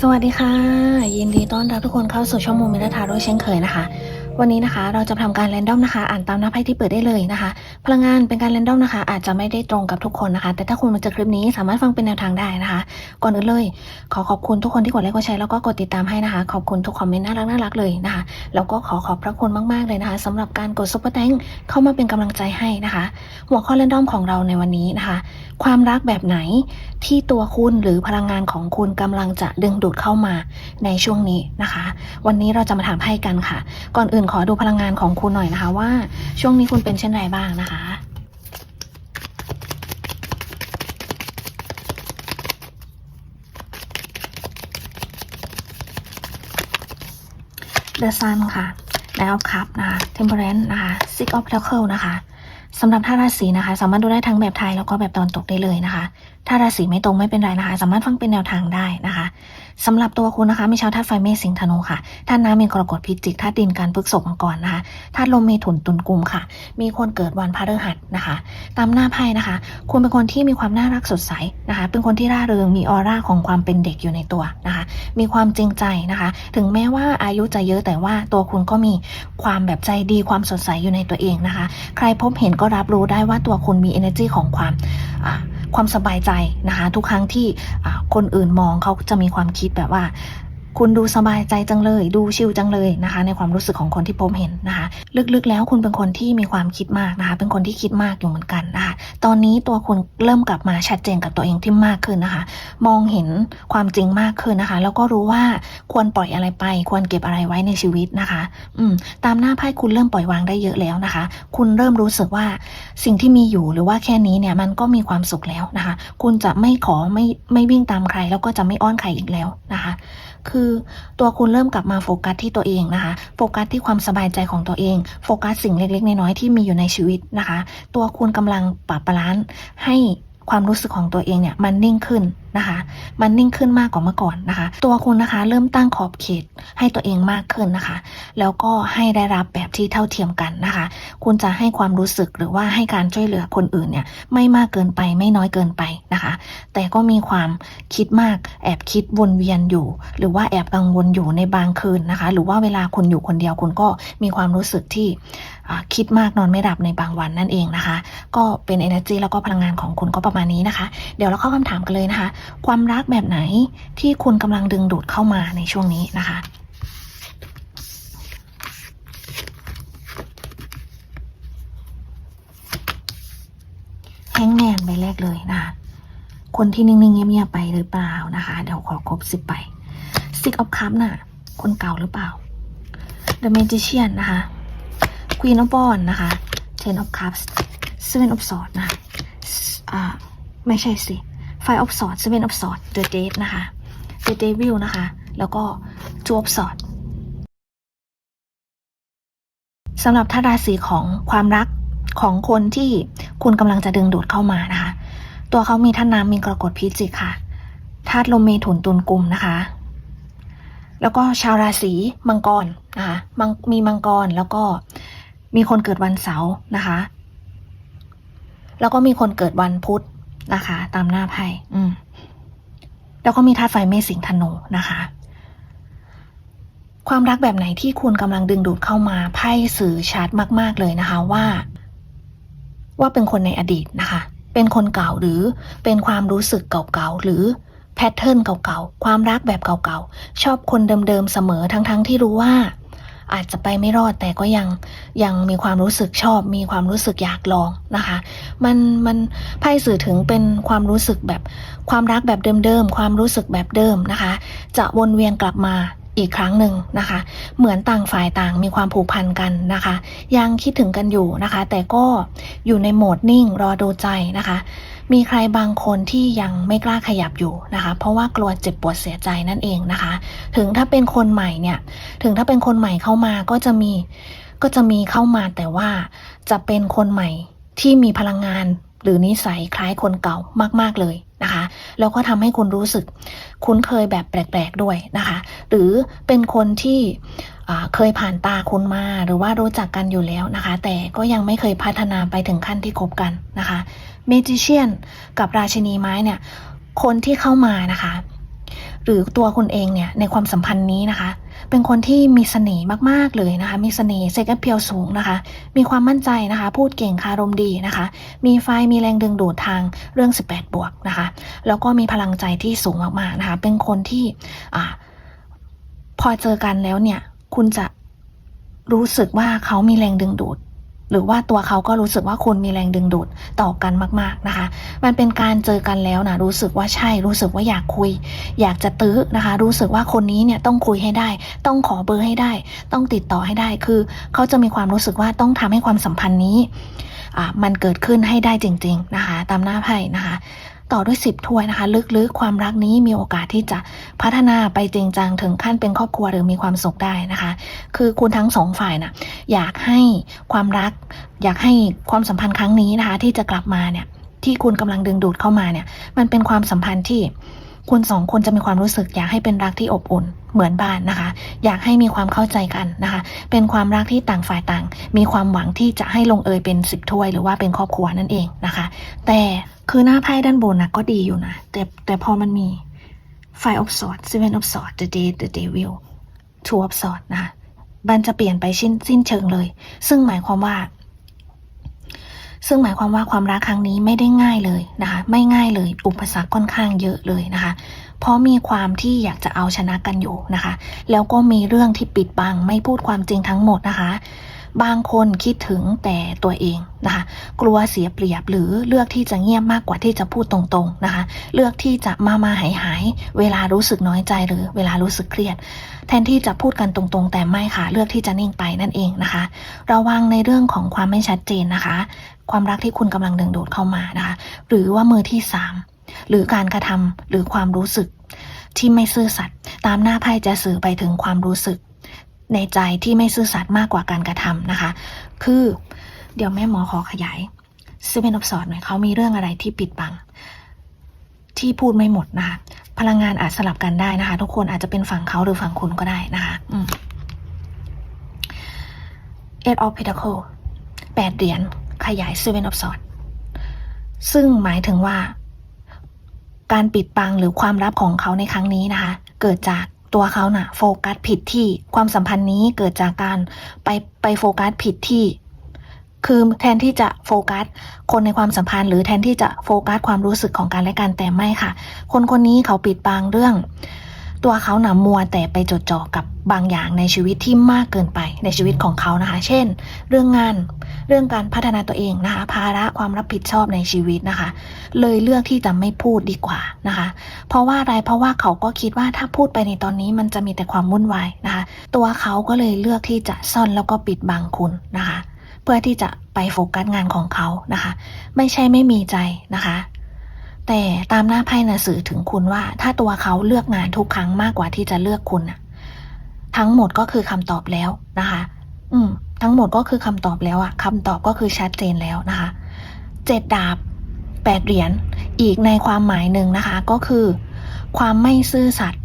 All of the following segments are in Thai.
สวัสดีค่ะ ยินดีต้อนรับทุกคนเข้าสู่ช่องมูมินาทาโร่เช่นเคยนะคะ วันนี้นะคะเราจะทำการแรนดอมนะคะ อ่านตามหน้าไพ่ที่เปิดได้เลยนะคะ ลังงานเป็นการแรนดอมนะคะ อาจจะไม่ได้ตรงกับทุกคนนะคะ แต่ถ้าคุณมาเจอคลิปนี้สามารถฟังเป็นแนวทางได้นะคะ ก่อนอื่นเลย ขอขอบคุณทุกคนที่กดไลค์กดแชร์แล้วก็กดติดตามให้นะคะ ขอบคุณทุกคอมเมนต์น่ารักน่ารักเลยนะคะ แล้วก็ขอขอบพระคุณมากๆเลยนะคะสำหรับการกดซุปเปอร์แตงเข้ามาเป็นกำลังใจให้นะคะ หัวข้อแรนดอมของเราในวันนี้นะคะ ความรักแบบไหนที่ตัวคุณหรือพลังงานของคุณกำลังจะดึงดูดเข้ามาในช่วงนี้นะคะ วันนี้เราจะมาถามไพ่กันค่ะ ก่อนอื่นขอดูพลังงานของคุณหน่อยนะคะ ว่าช่วงนี้คุณเป็นเช่นไรบ้างนะคะ The Sun ค่ะ Nine of Cups นะคะ Temperance นะคะ Six of Pentacles นะคะสำหรับท่าราศีนะคะ สามารถดูได้ทั้งแบบไทยแล้วก็แบบตอนตกได้เลยนะคะ ถ้าราศีไม่ตรงไม่เป็นไรนะคะ สามารถฟังเป็นแนวทางได้นะคะ สำหรับตัวคุณนะคะมีชาวธาตุไฟเมษสิงห์ธนูค่ะธาตุน้ำมีกรกฎพิจิกธาตุดินการพฤกษบมังกรนะคะธาตุลมมีถุนตุนกุมค่ะ มีคนเกิดวันพฤหัสนะคะ ตามหน้าไพ่นะคะ คุณเป็นคนที่มีความน่ารักสดใสนะคะ เป็นคนที่ร่าเริงมีออร่าของความเป็นเด็กอยู่ในตัวนะคะ มีความจริงใจนะคะ ถึงแม้ว่าอายุจะเยอะแต่ว่าตัวคุณก็มีความแบบใจดีความสดใสอยู่ในตัวเองนะคะ ใครพบเห็นก็รับรู้ได้ว่าตัวคุณมี energy ของความอ่า ความสบายใจนะคะ ทุกครั้งที่คนอื่นมองเขาจะมีความคิดแบบว่า คุณดูสบายใจจังเลย ดูชิลจังเลยนะคะ ในความรู้สึกของคนที่พบเห็นนะคะ ลึกๆ แล้วคุณเป็นคนที่มีความคิดมากนะคะ เป็นคนที่คิดมากอยู่เหมือนกันนะคะ ตอนนี้ตัวคุณเริ่มกลับมาชัดเจนกับตัวเองที่มากขึ้นนะคะ มองเห็นความจริงมากขึ้นนะคะ แล้วก็รู้ว่าควรปล่อยอะไรไป ควรเก็บอะไรไว้ในชีวิตนะคะ อืม ตามหน้าไพ่คุณเริ่มปล่อยวางได้เยอะแล้วนะคะ คุณเริ่มรู้สึกว่าสิ่งที่มีอยู่หรือว่าแค่นี้เนี่ยมันก็มีความสุขแล้วนะคะ คุณจะไม่ขอไม่ไม่วิ่งตามใคร แล้วก็จะไม่อ้อนใครอีกแล้วนะคะ คือตัวคุณเริ่มกลับมาโฟกัสที่ตัวเองนะคะ โฟกัสที่ความสบายใจของตัวเอง โฟกัสสิ่งเล็กๆน้อยๆที่มีอยู่ในชีวิตนะคะ ตัวคุณกำลังปรับบาลานซ์ให้ ความรู้สึกของตัวเองเนี่ยมันนิ่งขึ้นนะคะ มันนิ่งขึ้นมากกว่าเมื่อก่อนนะคะ ตัวคุณนะคะเริ่มตั้งขอบเขตให้ตัวเองมากขึ้นนะคะ แล้วก็ให้ได้รับแบบที่เท่าเทียมกันนะคะ คุณจะให้ความรู้สึกหรือว่าให้การช่วยเหลือคนอื่นเนี่ยไม่มากเกินไปไม่น้อยเกินไปนะคะ แต่ก็มีความคิดมากแอบคิดวนเวียนอยู่ หรือว่าแอบกังวลอยู่ในบางคืนนะคะ หรือว่าเวลาคุณอยู่คนเดียวคุณก็มีความรู้สึกที่ คิดมากนอนไม่หลับในบางวันนั่นเองนะคะ ก็เป็น energy แล้วก็พลังงานของคุณก็ประมาณนี้นะคะ เดี๋ยวเราเข้าคำถามกันเลยนะคะ ความรักแบบไหนที่คุณกำลังดึงดูดเข้ามาในช่วงนี้นะคะแฮงแมนใบแรกเลยนะคะ คนที่นิ่งๆเงียบๆไปหรือเปล่านะคะ เดี๋ยวขอครบสิบใบ Six of Cups น่ะ คนเก่าหรือเปล่า The Magician นะคะ Queen of Wands นะคะ Ten of Cups Seven of Swords นะคะอ่าไม่ใช่สิ Five of Swords Seven of Swords The Dead นะคะ The Devil นะคะ แล้วก็ Two of Swords สำหรับท่าราศีของความรักของคนที่คุณกำลังจะดึงดูดเข้ามานะคะ ตัวเขามีท่าน้ำมีกรกฎพิจิกค่ะธาตุลมเมถุนตุลกลุ่มนะคะ แล้วก็ชาวราศีมังกรนะคะมังมีมังกรแล้วก็ มีคนเกิดวันเสาร์นะคะ แล้วก็มีคนเกิดวันพุธนะคะ ตามหน้าไพ่อืมแล้วก็มีธาตุไฟเมษสิงธนูนะคะ ความรักแบบไหนที่คุณกำลังดึงดูดเข้ามาไพ่สื่อชัดมาก ๆ เลยนะคะว่า ว่าเป็นคนในอดีตนะคะ เป็นคนเก่าหรือเป็นความรู้สึกเก่าๆหรือแพทเทิร์นเก่าๆ ความรักแบบเก่าๆ ชอบคนเดิมๆ เสมอทั้งๆ ที่รู้ว่า อาจจะไปไม่รอดแต่ก็ยังยังมีความรู้สึกชอบ มีความรู้สึกอยากลองนะคะ มันมันไพ่สื่อถึงเป็นความรู้สึกแบบความรักแบบเดิมๆความรู้สึกแบบเดิมนะคะ จะวนเวียนกลับมาอีกครั้งหนึ่งนะคะ เหมือนต่างฝ่ายต่างมีความผูกพันกันนะคะ ยังคิดถึงกันอยู่นะคะ แต่ก็อยู่ในโหมดนิ่งรอดูใจนะคะ มีใครบางคนที่ยังไม่กล้าขยับอยู่นะคะ เพราะว่ากลัวเจ็บปวดเสียใจนั่นเองนะคะ ถึงถ้าเป็นคนใหม่เนี่ย ถึงถ้าเป็นคนใหม่เข้ามาก็จะมีก็จะมีเข้ามาแต่ว่าจะเป็นคนใหม่ที่มีพลังงานหรือนิสัยคล้ายคนเก่ามากๆเลยนะคะ แล้วก็ทำให้คุณรู้สึกคุ้นเคยแบบแปลกๆด้วยนะคะ หรือเป็นคนที่ เคยผ่านตาคุณมาหรือว่ารู้จักกันอยู่แล้วนะคะ แต่ก็ยังไม่เคยพัฒนาไปถึงขั้นที่คบกันนะคะเมจิเชียนกับราชินีไม้เนี่ย คนที่เข้ามานะคะ หรือตัวคุณเองเนี่ยในความสัมพันธ์นี้นะคะ เป็นคนที่มีเสน่ห์มากๆเลยนะคะ มีเสน่ห์เซ็กซ์เพียวสูงนะคะ มีความมั่นใจนะคะ พูดเก่งคารมดีนะคะ มีไฟมีแรงดึงดูดทางเรื่อง 18 บวกนะคะ แล้วก็มีพลังใจที่สูงมากๆนะคะ เป็นคนที่อพอเจอกันแล้วเนี่ย คุณจะรู้สึกว่าเขามีแรงดึงดูด หรือว่าตัวเขาก็รู้สึกว่าคุณมีแรงดึงดูดต่อกันมาก ๆนะคะ มันเป็นการเจอกันแล้วนะรู้สึกว่าใช่ รู้สึกว่าอยากคุย อยากจะตื้อนะคะ รู้สึกว่าคนนี้เนี่ยต้องคุยให้ได้ ต้องขอเบอร์ให้ได้ ต้องติดต่อให้ได้คือ เขาจะมีความรู้สึกว่าต้องทำให้ความสัมพันธ์นี้อะมันเกิดขึ้นให้ได้จริง ๆนะคะ ตามหน้าไพ่นะคะ ต่อด้วยสิบถ้วยนะคะ ลึกๆ ความรักนี้มีโอกาสที่จะพัฒนาไปจริงจังถึงขั้นเป็นครอบครัวหรือมีความสุขได้นะคะ คือคุณทั้งสองฝ่ายน่ะอยากให้ความรัก อยากให้ความสัมพันธ์ครั้งนี้นะคะ ที่จะกลับมาเนี่ยที่คุณกำลังดึงดูดเข้ามาเนี่ย มันเป็นความสัมพันธ์ที่ คุณสองคนจะมีความรู้สึกอยากให้เป็นรักที่อบอุ่น เหมือนบ้านนะคะ อยากให้มีความเข้าใจกันนะคะ เป็นความรักที่ต่างฝ่ายต่าง มีความหวังที่จะให้ลงเอยเป็นสิบถ้วยหรือว่าเป็นครอบครัวนั่นเองนะคะ แต่คือหน้าไพ่ด้านบนนะก็ดีอยู่นะแต่แต่พอมันมี Five of Swords Seven of Swords The Day The Devil Two of Swords นะะมันจะเปลี่ยนไปสิ้นสิ้นเชิงเลย ซึ่งหมายความว่า ซึ่งหมายความว่าความรักครั้งนี้ไม่ได้ง่ายเลยนะคะ ไม่ง่ายเลย อุปสรรคค่อนข้างเยอะเลยนะคะ เพราะมีความที่อยากจะเอาชนะกันอยู่นะคะ แล้วก็มีเรื่องที่ปิดบังไม่พูดความจริงทั้งหมดนะคะ บางคนคิดถึงแต่ตัวเองนะคะ กลัวเสียเปรียบหรือเลือกที่จะเงียบมากกว่าที่จะพูดตรงๆนะคะ เลือกที่จะมามาหายหายๆเวลารู้สึกน้อยใจหรือเวลารู้สึกเครียด แทนที่จะพูดกันตรงๆ แต่ไม่ค่ะ เลือกที่จะนิ่งไปนั่นเองนะคะ ระวังในเรื่องของความไม่ชัดเจนนะคะ ความรักที่คุณกำลังดึงดูดเข้ามานะคะหรือว่ามือที่สามหรือการกระทำหรือความรู้สึก ที่ไม่ซื่อสัตย์ตามหน้าไพ่จะสื่อไปถึงความรู้สึก ในใจที่ไม่ซื่อสัตย์มากกว่าการกระทำนะคะ คือเดี๋ยวแม่หมอขอขยายซีเวนอฟสอดหน่อยเขามีเรื่องอะไรที่ปิดบัง ที่พูดไม่หมดนะคะ พลังงานอาจสลับกันได้นะคะ ทุกคนอาจจะเป็นฝั่งเขาหรือฝั่งคุณก็ได้นะคะอืม Eight of Pentacle แปดเหรียญ ขยาย Seven of Swords ซึ่งหมายถึงว่า การปิดบังหรือความลับของเขาในครั้งนี้นะคะ เกิดจากตัวเขาน่ะ โฟกัสผิดที่ความสัมพันธ์นี้เกิดจากการไปไปโฟกัสผิดที่ คือแทนที่จะโฟกัส คนในความสัมพันธ์ หรือแทนที่จะโฟกัสความรู้สึกของกันและกันแต่ไม่ค่ะ คนคนนี้เขาปิดบังเรื่อง ตัวเขาหนามัวแต่ไปจดจ่อกับบางอย่างในชีวิตที่มากเกินไปในชีวิตของเขานะคะ เช่น เรื่องงาน เรื่องการพัฒนาตัวเองนะคะ ภาระความรับผิดชอบในชีวิตนะคะ เลยเลือกที่จะไม่พูดดีกว่านะคะ เพราะว่าอะไร เพราะว่าเขาก็คิดว่าถ้าพูดไปในตอนนี้มันจะมีแต่ความวุ่นวายนะคะ ตัวเขาก็เลยเลือกที่จะซ่อนแล้วก็ปิดบังคุณนะคะ เพื่อที่จะไปโฟกัสงานของเขานะคะ ไม่ใช่ไม่มีใจนะคะ แต่ตามหน้าไพ่นะสื่อถึงคุณว่า ถ้าตัวเขาเลือกงานทุกครั้งมากกว่าที่จะเลือกคุณน่ะทั้งหมดก็คือคำตอบแล้วนะคะ อืม ทั้งหมดก็คือคำตอบแล้วอะคำตอบก็คือชัดเจนแล้วนะคะเจ็ดดาบแปดเหรียญอีกในความหมายหนึ่งนะคะก็คือ ความไม่ซื่อสัตย์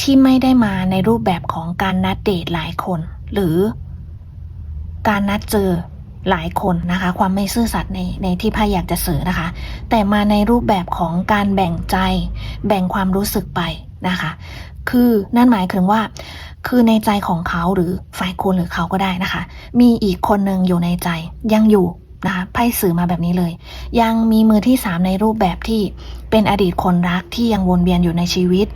ที่ไม่ได้มาในรูปแบบของการนัดเดทหลายคน หรือการนัดเจอ หลายคนนะคะ ความไม่ซื่อสัตย์ในในที่ไพ่อยากจะสื่อนะคะ แต่มาในรูปแบบของการแบ่งใจ แบ่งความรู้สึกไปนะคะ คือนั่นหมายถึงว่า คือในใจของเขาหรือฝ่ายคุณหรือเขาก็ได้นะคะ มีอีกคนหนึ่งอยู่ในใจยังอยู่นะคะไพ่สื่อมาแบบนี้เลย ยังมีมือที่สามในรูปแบบที่เป็นอดีตคนรักที่ยังวนเวียนอยู่ในชีวิต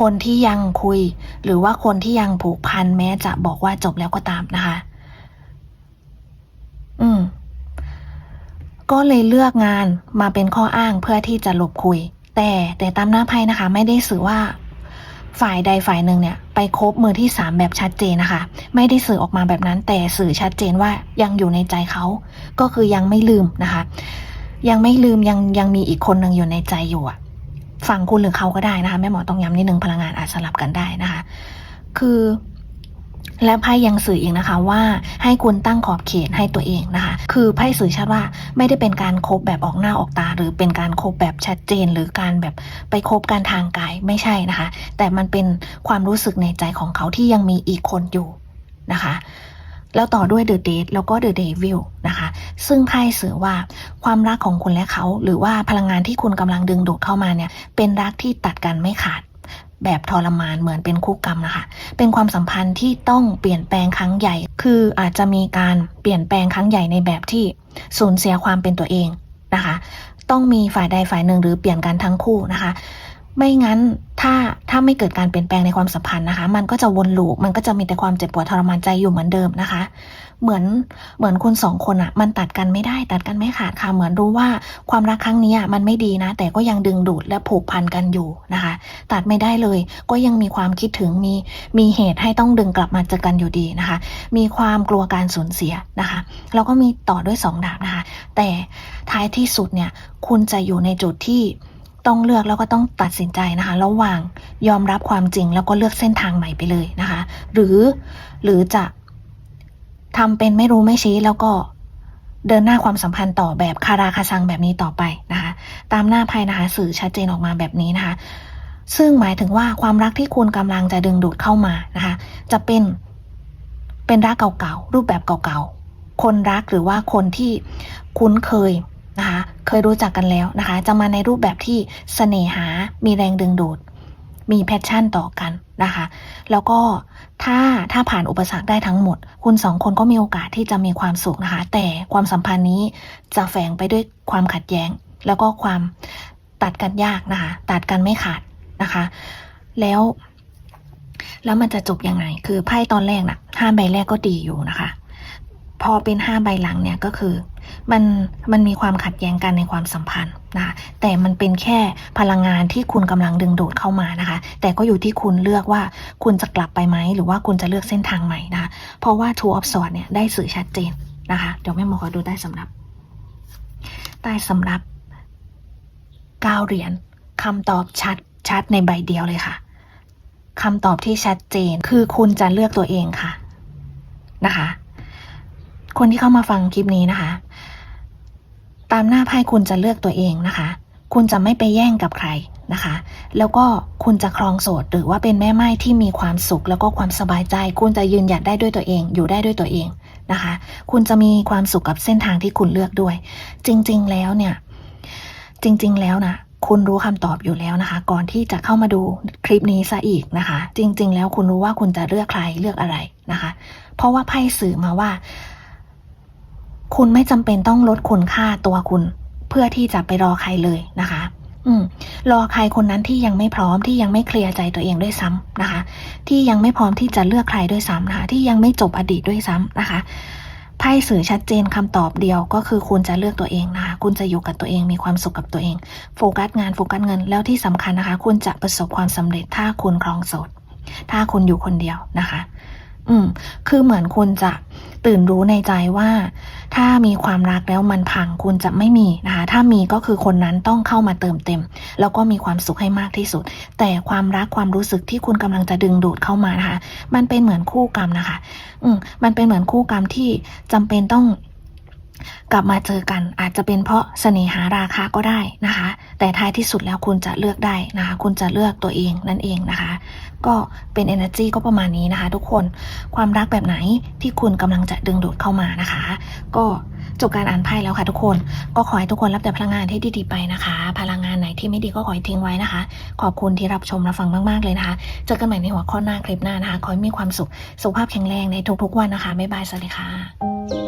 คนที่ยังคุย หรือว่าคนที่ยังผูกพันแม้จะบอกว่าจบแล้วก็ตามนะคะ อืม ก็เลยเลือกงานมาเป็นข้ออ้างเพื่อที่จะหลบคุย แต่แต่ตามหน้าไพ่นะคะ ไม่ได้สื่อว่า ฝ่ายใดฝ่ายหนึ่งเนี่ย ไปคบมือที่สามแบบชัดเจนนะคะ ไม่ได้สื่อออกมาแบบนั้น แต่สื่อชัดเจนว่ายังอยู่ในใจเขา ก็คือยังไม่ลืมนะคะ ยังไม่ลืมยังยังมีอีกคนหนึ่งอยู่ในใจอยู่อะฝั่งคุณหรือเขาก็ได้นะคะแม่หมอต้องย้ำนิดนึงพลังงานอาจสลับกันได้นะคะ คือ และไพ่ยังสื่ออีกนะคะว่าให้คุณตั้งขอบเขตให้ตัวเองนะคะ คือไพ่สื่อชัดว่าไม่ได้เป็นการคบแบบออกหน้าออกตา หรือเป็นการคบแบบชัดเจน หรือการแบบไปคบกันทางกายไม่ใช่นะคะ แต่มันเป็นความรู้สึกในใจของเขาที่ยังมีอีกคนอยู่นะคะแล้วต่อด้วย The Date แล้วก็ The Devil นะคะ ซึ่งไพ่สื่อว่าความรักของคุณและเขา หรือว่าพลังงานที่คุณกำลังดึงดูดเข้ามาเนี่ย เป็นรักที่ตัดกันไม่ขาด แบบทรมานเหมือนเป็นคู่กรรมนะคะ เป็นความสัมพันธ์ที่ต้องเปลี่ยนแปลงครั้งใหญ่ คืออาจจะมีการเปลี่ยนแปลงครั้งใหญ่ในแบบที่สูญเสียความเป็นตัวเองนะคะ ต้องมีฝ่ายใดฝ่ายหนึ่งหรือเปลี่ยนกันทั้งคู่นะคะ ไม่งั้นถ้าถ้าไม่เกิดการเปลี่ยนแปลงในความสัมพันธ์นะคะ มันก็จะวนลูปมันก็จะมีแต่ความเจ็บปวดทรมานใจอยู่เหมือนเดิมนะคะ เหมือนเหมือนคุณสองคนอะมันตัดกันไม่ได้ตัดกันไม่ขาดค่ะเหมือนรู้ว่าความรักครั้งนี้อะมันไม่ดีนะ แต่ก็ยังดึงดูดและผูกพันกันอยู่นะคะ ตัดไม่ได้เลย ก็ยังมีความคิดถึงมีมีเหตุให้ต้องดึงกลับมาเจอกันอยู่ดีนะคะ มีความกลัวการสูญเสียนะคะแล้วก็มีต่อด้วยสองดาบนะคะ แต่ท้ายที่สุดเนี่ยคุณจะอยู่ในจุดที่ ต้องเลือกแล้วก็ต้องตัดสินใจนะคะระหว่างยอมรับความจริงแล้วก็เลือกเส้นทางใหม่ไปเลยนะคะ หรือหรือจะทำเป็นไม่รู้ไม่ชี้แล้วก็เดินหน้าความสัมพันธ์ต่อแบบคาราคาซังแบบนี้ต่อไปนะคะ ตามหน้าไพ่นะคะสื่อชัดเจนออกมาแบบนี้นะคะ ซึ่งหมายถึงว่าความรักที่คุณกำลังจะดึงดูดเข้ามานะคะ จะเป็นเป็นรักเก่าๆรูปแบบเก่าๆคนรักหรือว่าคนที่คุ้นเคยนะคะ เคยรู้จักกันแล้วนะคะ จะมาในรูปแบบที่เสน่หา มีแรงดึงดูด มีแพชชั่นต่อกันนะคะ แล้วก็ถ้าถ้าผ่านอุปสรรคได้ทั้งหมด คุณสองคนก็มีโอกาสที่จะมีความสุขนะคะ แต่ความสัมพันธ์นี้จะแฝงไปด้วยความขัดแย้ง แล้วก็ความตัดกันยากนะคะ ตัดกันไม่ขาดนะคะ แล้วแล้วมันจะจบยังไง คือไพ่ตอนแรกน่ะห้าใบแรกก็ดีอยู่นะคะ พอเป็นห้าใบหลังเนี่ยก็คือมันมันมีความขัดแย้งกันในความสัมพันธ์นะคะแต่มันเป็นแค่พลังงานที่คุณกำลังดึงดูดเข้ามานะคะ แต่ก็อยู่ที่คุณเลือกว่าคุณจะกลับไปไหม หรือว่าคุณจะเลือกเส้นทางใหม่นะคะเพราะว่า Two of Swords เนี่ยได้สื่อชัดเจนนะคะ เดี๋ยวแม่หมอขอดูใต้สำรับใต้สำรับเก้าเหรียญคำตอบชัดชัดในใบเดียวเลยค่ะคำตอบที่ชัดเจนคือคุณจะเลือกตัวเองค่ะนะคะ คนที่เข้ามาฟังคลิปนี้นะคะ ตามหน้าไพ่คุณจะเลือกตัวเองนะคะ คุณจะไม่ไปแย่งกับใครนะคะ แล้วก็คุณจะครองโสดหรือว่าเป็นแม่ไม้ที่มีความสุขแล้วก็ความสบายใจ คุณจะยืนหยัดได้ด้วยตัวเอง อยู่ได้ด้วยตัวเองนะคะ คุณจะมีความสุขกับเส้นทางที่คุณเลือกด้วย จริง ๆ แล้วเนี่ย จริง ๆ แล้วนะคุณรู้คำตอบอยู่แล้วนะคะ ก่อนที่จะเข้ามาดูคลิปนี้ซะอีกนะคะ จริง ๆ แล้วคุณรู้ว่าคุณจะเลือกใครเลือกอะไรนะคะ เพราะว่าไพ่สื่อมาว่า คุณไม่จำเป็นต้องลดคุณค่าตัวคุณ เพื่อที่จะไปรอใครเลยนะคะ อืม รอใครคนนั้นที่ยังไม่พร้อมที่ยังไม่เคลียร์ใจตัวเองด้วยซ้ำนะคะ ที่ยังไม่พร้อมที่จะเลือกใครด้วยซ้ำนะคะ ที่ยังไม่จบอดีตด้วยซ้ำนะคะไพ่สื่อชัดเจนคำตอบเดียวก็คือคุณจะเลือกตัวเองนะคะ คุณจะอยู่กับตัวเองมีความสุขกับตัวเอง โฟกัสงานโฟกัสเงิน แล้วที่สำคัญนะคะ คุณจะประสบความสำเร็จถ้าคุณครองโสด ถ้าคุณอยู่คนเดียวนะคะ อืม คือเหมือนคุณจะตื่นรู้ในใจว่า ถ้ามีความรักแล้วมันพังคุณจะไม่มีนะคะ ถ้ามีก็คือคนนั้นต้องเข้ามาเติมเต็ม แล้วก็มีความสุขให้มากที่สุด แต่ความรักความรู้สึกที่คุณกำลังจะดึงดูดเข้ามานะคะ มันเป็นเหมือนคู่กรรมนะคะ อืมมันเป็นเหมือนคู่กรรมที่จำเป็นต้อง กลับมาเจอกันอาจจะเป็นเพราะเสน่หาราคาก็ได้นะคะ แต่ท้ายที่สุดแล้วคุณจะเลือกได้นะคะ คุณจะเลือกตัวเองนั่นเองนะคะ ก็เป็น energy ก็ประมาณนี้นะคะ ทุกคนความรักแบบไหนที่คุณกำลังจะดึงดูดเข้ามานะคะ ก็จบการอ่านไพ่แล้วค่ะทุกคน ก็ขอให้ทุกคนรับแต่พลังงานที่ดีๆไปนะคะ พลังงานไหนที่ไม่ดีก็ขอให้ทิ้งไว้นะคะ ขอบคุณที่รับชมรับฟังมากๆเลยนะคะเจอกันใหม่ในหัวข้อหน้าคลิปหน้านะคะ ขอให้มีความสุขสุขภาพแข็งแรงในทุกๆวันนะคะบ๊ายบายสวัสดีค่ะ